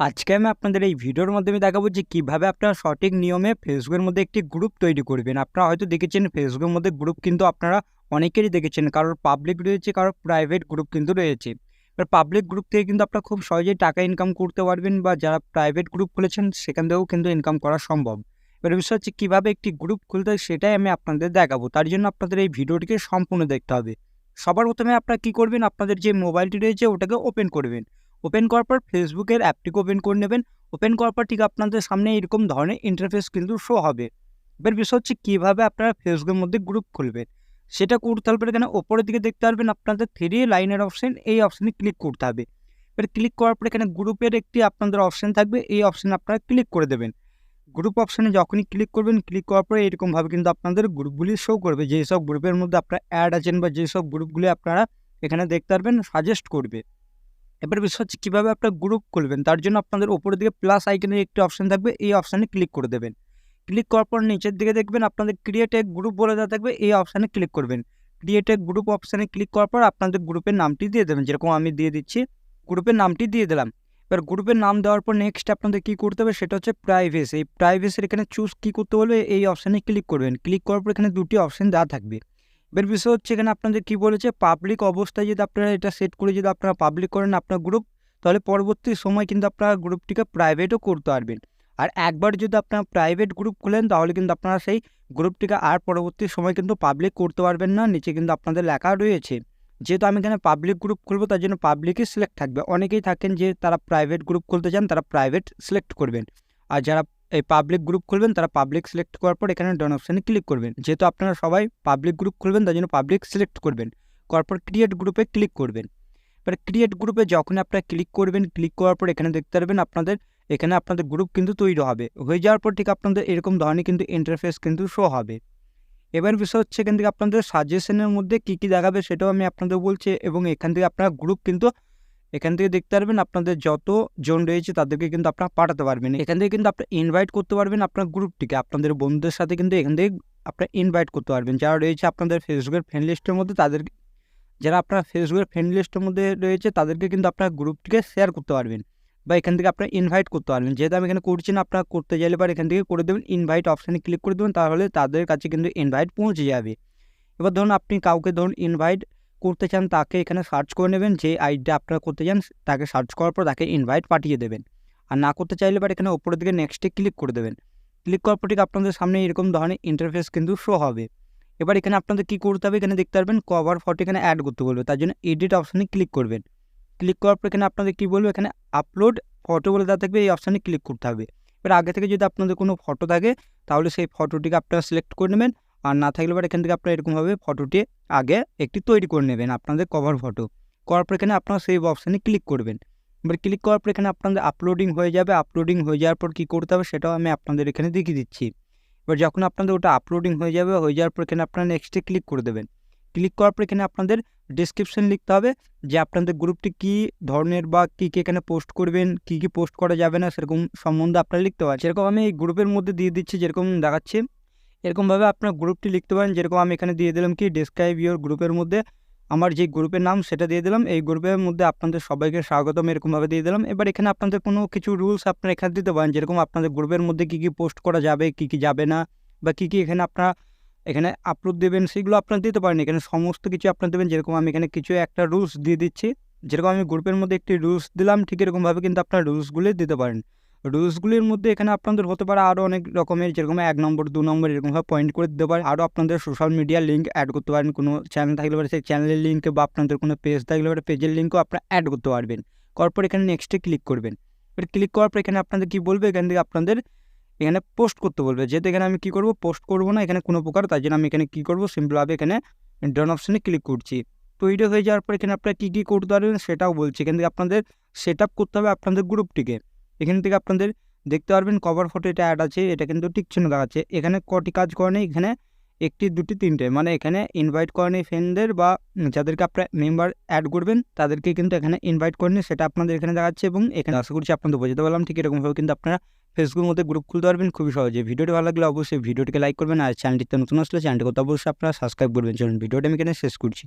আজকে আমি আপনাদের এই ভিডিওর মাধ্যমে দেখাবো যে কীভাবে আপনারা সঠিক নিয়মে ফেসবুকের মধ্যে একটি গ্রুপ তৈরি করবেন। আপনারা হয়তো দেখেছেন ফেসবুকের মধ্যে গ্রুপ কিন্তু আপনারা অনেকেরই দেখেছেন কারোর পাবলিক রয়েছে কারোর প্রাইভেট গ্রুপ কিন্তু রয়েছে। এবার পাবলিক গ্রুপ থেকে কিন্তু আপনারা খুব সহজেই টাকা ইনকাম করতে পারবেন বা যারা প্রাইভেট গ্রুপ খুলেছেন সেখান থেকেও কিন্তু ইনকাম করা সম্ভব। এবার বিষয় হচ্ছে কীভাবে একটি গ্রুপ খুলতে হয় সেটাই আমি আপনাদের দেখাবো। তার জন্য আপনাদের এই ভিডিওটিকে সম্পূর্ণ দেখতে হবে। সবার প্রথমে আপনারা কী করবেন? আপনাদের যে মোবাইলটি রয়েছে ওটাকে ওপেন করবেন। ওপেন করার পর ফেসবুকের অ্যাপটিকে ওপেন করে নেবেন। ওপেন করার পর ঠিক আপনাদের সামনে এরকম ধরনের ইন্টারফেস কিন্তু শো হবে। এবার বিষয় হচ্ছে কীভাবে আপনারা ফেসবুকের মধ্যে গ্রুপ খুলবেন? সেটা করতে হবে এখানে ওপরের দিকে দেখতে পারবেন আপনাদের থ্রি লাইনের অপশন এই অপশানে ক্লিক করতে হবে। এবার ক্লিক করার পর এখানে গ্রুপের একটি আপনাদের অপশান থাকবে, এই অপশানে আপনারা ক্লিক করে দেবেন। গ্রুপ অপশানে যখনই ক্লিক করবেন ক্লিক করার পরে এরকমভাবে কিন্তু আপনাদের গ্রুপগুলি শো করবে। যেই সব গ্রুপের মধ্যে আপনারা অ্যাড আছেন বা যেসব গ্রুপগুলি আপনারা এখানে দেখতে পারবেন সাজেস্ট করবে। এবার বিষয় হচ্ছে কীভাবে আপনার গ্রুপ খুলবেন? তার জন্য আপনাদের উপরের দিকে প্লাস আইকনের একটি অপশান থাকবে, এই অপশানে ক্লিক করে দেবেন। ক্লিক করার পর নিচের দিকে দেখবেন আপনাদের ক্রিয়েট গ্রুপ বলে দেওয়া থাকবে, এই অপশানে ক্লিক করবেন। ক্রিয়েট গ্রুপ অপশানে ক্লিক করার পর আপনাদের গ্রুপের নামটি দিয়ে দেবেন, যেরকম আমি দিয়ে দিচ্ছি গ্রুপের নামটি দিয়ে দিলাম। এবার গ্রুপের নাম দেওয়ার পর নেক্সট আপনাদের কী করতে হবে, সেটা হচ্ছে প্রাইভেসি এই প্রাইভেসির এখানে চুজ কী করতে বলবে, এই অপশানে ক্লিক করবেন। ক্লিক করার পর এখানে দুটি অপশান দেওয়া থাকবে। এবার বিষয় হচ্ছে এখানে আপনাদের কী বলেছে পাবলিক অবস্থায় যদি আপনারা এটা সেট করে যদি আপনারা পাবলিক করেন আপনার গ্রুপ তাহলে পরবর্তী সময় কিন্তু আপনারা গ্রুপটিকে প্রাইভেটও করতে পারবেন। আর একবার যদি আপনারা প্রাইভেট গ্রুপ খুলেন, তাহলে কিন্তু আপনারা সেই গ্রুপটিকে আর পরবর্তী সময় কিন্তু পাবলিক করতে পারবেন না, নিচে কিন্তু আপনাদের লেখা রয়েছে। যেহেতু আমি এখানে পাবলিক গ্রুপ খুলবো, তার জন্য পাবলিকই সিলেক্ট থাকবে। অনেকেই থাকেন যে তারা প্রাইভেট গ্রুপ খুলতে চান, তারা প্রাইভেট সিলেক্ট করবেন। আর যারা এই পাবলিক গ্রুপ খুলবেন, তারা পাবলিক সিলেক্ট করার পর এখানে ডন অপশানে ক্লিক করবেন। যেহেতু আপনারা সবাই পাবলিক গ্রুপ খুলবেন, তার জন্য পাবলিক সিলেক্ট করবেন। করার ক্রিয়েট গ্রুপে ক্লিক করবেন। এবার ক্রিয়েট গ্রুপে যখন আপনারা ক্লিক করবেন ক্লিক করার পর এখানে দেখতে পারবেন আপনাদের, এখানে আপনাদের গ্রুপ কিন্তু তৈরি হবে। হয়ে যাওয়ার পর ঠিক আপনাদের এরকম ধরনের কিন্তু ইন্টারফেস কিন্তু শো হবে। এবার বিষয় হচ্ছে এখান থেকে আপনাদের সাজেশনের মধ্যে কী কী দেখাবে সেটাও আমি আপনাদের বলছি এবং এখান থেকে আপনারা গ্রুপ কিন্তু এখান থেকে দেখতে পারবেন আপনাদের যত জন রয়েছে তাদেরকে কিন্তু আপনারা পাঠাতে পারবেন। এখান থেকে কিন্তু আপনারা ইনভাইট করতে পারবেন আপনার গ্রুপটিকে আপনাদের বন্ধুদের সাথে কিন্তু এখান থেকে আপনারা ইনভাইট করতে পারবেন। যারা রয়েছে আপনাদের ফেসবুকের ফ্রেন্ড লিস্টের মধ্যে তাদের যারা আপনার ফেসবুকের ফ্রেন্ড লিস্টের মধ্যে রয়েছে তাদেরকে কিন্তু আপনার গ্রুপটিকে শেয়ার করতে পারবেন বা এখান থেকে আপনার ইনভাইট করতে পারবেন। যেহেতু আমি এখানে করছি না, আপনারা করতে চাইলে বা এখান থেকে করে দেবেন। ইনভাইট অপশানে ক্লিক করে দেবেন তাহলে তাদের কাছে কিন্তু ইনভাইট পৌঁছে যাবে। এবার ধরুন আপনি কাউকে ধরুন ইনভাইট করতে চান তাকে এখানে সার্চ করে নেবেন, যে আইডিটা আপনারা করতে চান, তাকে সার্চ করার পর তাকে ইনভাইট পাঠিয়ে দেবেন। আর না করতে চাইলে পর এখানে ওপরের দিকে নেক্সটে ক্লিক করে দেবেন। ক্লিক করার পর ঠিক আপনাদের সামনে এরকম ধরনের ইন্টারফেস কিন্তু শো হবে। এবার এখানে আপনাদের কী করতে হবে? এখানে দেখতে পারবেন কভার ফটো এখানে অ্যাড করতে বলবে। তার জন্য এডিট অপশানে ক্লিক করবেন। ক্লিক করার পর এখানে আপনাদের কী বলবে? এখানে আপলোড ফটো বলে দেওয়া থাকবে, এই অপশানে ক্লিক করতে হবে। এবার আগে থেকে যদি আপনাদের কোনো ফটো থাকে, তাহলে সেই ফটোটিকে আপনারা সিলেক্ট করে নেবেন। আর না থাকলে এবার এখান থেকে আপনারা এরকমভাবে ফটোটি আগে একটি তৈরি করে নেবেন আপনাদের কভার ফটো করার পর এখানে আপনারা সেই অপশানে ক্লিক করবেন। এবার ক্লিক করার পর এখানে আপনাদের আপলোডিং হয়ে যাবে। আপলোডিং হয়ে যাওয়ার পর কী করতে হবে সেটাও আমি আপনাদের এখানে দেখিয়ে দিচ্ছি। এবার যখন আপনাদের ওটা আপলোডিং হয়ে যাবে, হয়ে যাওয়ার পর এখানে আপনারা নেক্সটে ক্লিক করে দেবেন। ক্লিক করার পর এখানে আপনাদের ডিসক্রিপশন লিখতে হবে যে আপনাদের গ্রুপটি কী ধরনের বা কী কী এখানে পোস্ট করবেন, কী কী পোস্ট করা যাবে না সেরকম সম্বন্ধে আপনারা লিখতে পারেন। সেরকম আমি এই গ্রুপের মধ্যে দিয়ে দিচ্ছি, যেরকম দেখাচ্ছি। এরকমভাবে আপনার গ্রুপটি লিখতে পারেন। যেরকম আমি এখানে দিয়ে দিলাম কি ডিসক্রাইব ইউর গ্রুপের মধ্যে আমার যে গ্রুপের নাম সেটা দিয়ে দিলাম। এই গ্রুপের মধ্যে আপনাদের সবাইকে স্বাগতম এরকমভাবে দিয়ে দিলাম। এবার এখানে আপনাদের কোনো কিছু রুলস আপনারা এখানে দিতে পারেন। যেরকম আপনাদের গ্রুপের মধ্যে কী কী পোস্ট করা যাবে, কী কী যাবে না, বা কী কী এখানে আপনারা এখানে আপলোড দেবেন, সেগুলো আপনারা দিতে পারেন। এখানে সমস্ত কিছু আপনারা দেবেন। যেরকম আমি এখানে কিছু একটা রুলস দিয়ে দিচ্ছি। যেরকম আমি গ্রুপের মধ্যে একটি রুলস দিলাম, ঠিক এরকমভাবে কিন্তু আপনারা রুলসগুলি দিতে পারেন। রুলসগুলির মধ্যে এখানে আপনাদের হতে পারে আরও অনেক রকমের, যেরকম এক নম্বর, দু নম্বর এরকমভাবে পয়েন্ট করে দিতে পারে। আরও আপনাদের সোশ্যাল মিডিয়া লিঙ্ক অ্যাড করতে পারেন, কোনো চ্যানেল থাকলে পারে সেই চ্যানেলের লিঙ্ক বা আপনাদের কোনো পেজ থাকলে পারে পেজের লিঙ্কও আপনারা অ্যাড করতে পারবেন। পর এখানে নেক্সটে ক্লিক করবেন। এবার ক্লিক করার পর এখানে আপনাদের কী বলবে? এখান থেকে আপনাদের এখানে পোস্ট করতে বলবে। যেহেতু এখানে আমি কী করব? পোস্ট করব না, এখানে কোনো প্রকার তাই জন্য আমি এখানে কী করব? সিম্পলভাবে এখানে ডন অপশানে ক্লিক করছি। তৈরি হয়ে যাওয়ার পর এখানে আপনারা কী কী করতে পারবেন সেটাও বলছি। এখান থেকে আপনাদের সেট করতে হবে আপনাদের গ্রুপটিকে এখান থেকে আপনাদের দেখতে পারবেন কভার ফটো এটা অ্যাড আছে, এটা কিন্তু ঠিক চিহ্ন দেখাচ্ছে এখানে কটি কাজ করেনি এখানে একটি, দুটি, তিনটে। মানে এখানে ইনভাইট করেনি ফ্রেন্ডদের বা যাদেরকে আপনার মেম্বার অ্যাড করবেন, তাদেরকে কিন্তু এখানে ইনভাইট করেনি সেটা আপনাদের এখানে দেখাচ্ছে এবং এখানে আশা করছি আপনাদের বোঝাতে পারলাম। ঠিক এরকমভাবে কিন্তু আপনারা ফেসবুকের মধ্যে গ্রুপ খুলতে পারবেন, খুবই সহজে। ভিডিওটি ভালো লাগলে অবশ্যই ভিডিওটিকে লাইক করবেন আর চ্যানেলটিতে নতুন আসলে চ্যানেলটিকে অবশ্যই আপনারা সাবস্ক্রাইব করবেন। চলুন, ভিডিওটা আমি এখানে শেষ করছি।